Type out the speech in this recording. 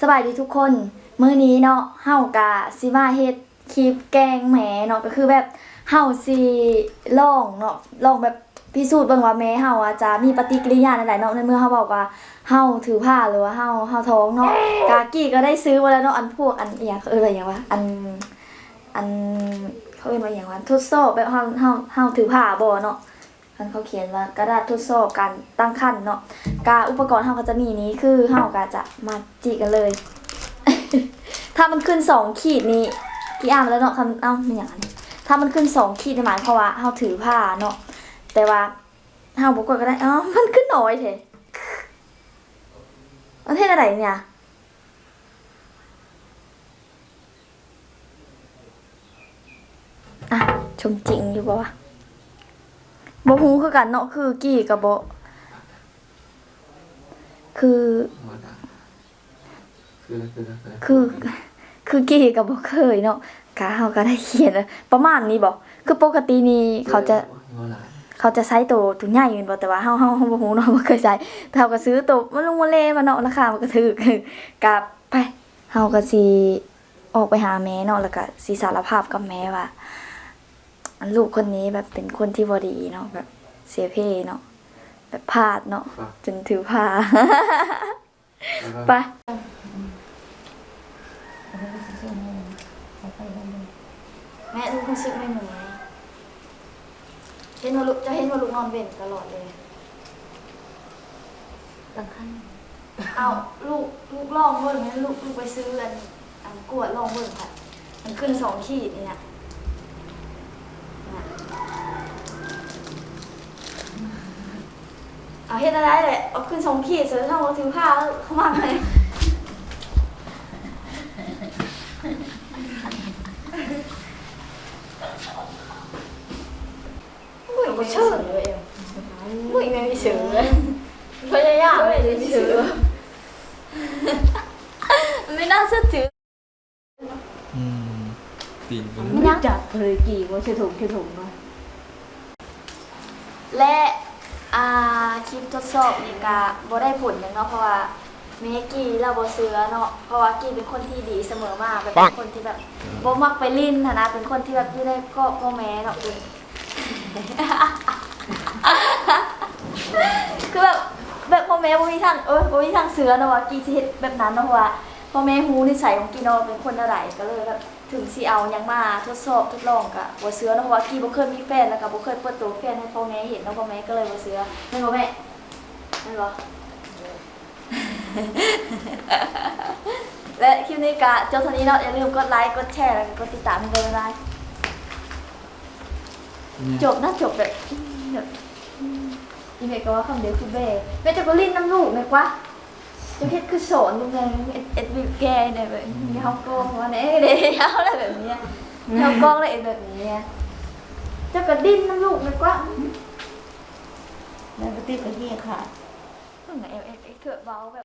สบายดีทุกคน มื้อนี้เนาะเฮากะสิมาเฮ็ดคลิปแกงแหมเนาะก็คือแบบเฮาสิลองเนาะลองแบบพิสูจน์เบิ่งว่าแม่เฮาอะจะมีปฏิกิริยาใดๆเนาะในเมื่อเฮาบอกว่าเฮาถือผ้าหรือว่าเฮาเฮาท้องเนาะกากี้ก็ได้ซื้อมาแล้วเนาะอันพวกอันอีหยังเขาเอิ้นว่างวะอันอันเขาเอิ้นว่าหยังวะทดสอบแบบเฮาเฮาเฮาถือผ้าบ่เนาะ อันเขาเขียนว่ากระดาษทดสอบการตั้งครรภ์เนาะกาอุปกรณ์เฮาก็จะมีนี้คือเฮาก็จะมาจิกันเลย ถ้ามันขึ้นสองขีดนี้กี่อ่านแล้วเนาะคำเอ้ามันอย่างนั้นถ้ามันขึ้นสองขีดในหมายความว่าเฮาถือผ้าเนาะแต่ว่าเฮาบ่กดก็ได้อ๋อมันขึ้นน้อยแท้ประเทศอะไรเนี่ยอะชมจริงอยู่บ่วะ บ่ฮู้คือกันเนาะคือกี่กับบ่คือ คือคือคือคือกี่กับบ่เคยเนาะกะเฮาก็ได้เขียนประมาณนี้บ่คือปกตินี่เขาจะเขาจะใช้ตัวตัวใหญ่อยู่บ่แต่ว่าเฮาเฮาบ่ฮู้เนาะบ่เคยใช้แต่เฮาก็ซื้อตัวมันลงมาเลมาเนาะราคามันก็ถูกกับไปเฮาก็สิออกไปหาแม่เนาะแล้วก็สิสารภาพกับแม่ว่า ลูกคนนี้แบบเป็นคนที่บ่ดีเนาะแบบเสียเพเนาะแบบพลาดเนาะจนถือผ้าไปแม่ลูกรู้สึกไม่เหมือนเห็นว่าลูกจะเห็นว่าลูกนอนเว้นตลอดเลยตั้งขั้นเอาลูกลูกลองเบิ่งนะลูกลูกไปซื้ออันอันกวดลองเบิ่งค่ะ มันขึ้นสองขีดนี่นะน่ะ เฮ็ดอะไรเลยเอาขึ้นสองขีดเสร็จแล้วเราถือผ้าเข้ามาเลยมึงบ่เชื่อเลยมึงไม่มีเชื่อพยายามไม่ได้เชื่อไม่น่าเชื่อถืออืมปีนไม่น่าจัดเลยกี่ว่าเชื่อถุงเชื่อถุงเนาะและอ่า คลิปทดสอบนี่ก็บ่ได้ผลหยังเนาะเพราะว่าเมกี้เราบ่เสือเนาะเพราะว่ากี้เป็นคนที่ดีเสมอมาแบบเป็นคนที่แบบบ่มักไปลิ้นหั้นนะเป็นคนที่แบบอยู่ในเกาะพ่อแม่เนาะคุณ คือแบบแบบพ่อแม่บ่มีทางเออบ่มีทางเสือเนาะว่ากี้สิเฮ็ดแบบนั้นเนาะเพราะว่าพ่อแม่ฮู้นิสัยของกี้เนาะเป็นคนอะไรก็เลยแบบ ถึงสิเอาหยังมาทดสอบทดลองก็บ่เสือเนาะเพราะว่ากี้บ่เคยมีแฟนแล้วก็บ่เคยเปิดตัวแฟนให้พ่อแม่เห็นเนาะพ่อแม่ก็เลยบ่เสือแม่นบ่แม่แม่นบ่และคลิปนี้ก็จบเท่านี้เนาะอย่าลืมกดไลค์กดแชร์แล้วก็กดติดตามให้ด้วยนะจบนะจบแบบแบบอีเมกก็ว่าคำเดียวคือเบ้แม่จะก็ลิ้นน้ำลูกเลยกว่าจะเฮ็ดคือสอนลูกไงเอ็ด เอ็ดวิวแกเนี่ยแบบมีเฮาโกงว่าเนี่ยเดี๋ยวอะไรแบ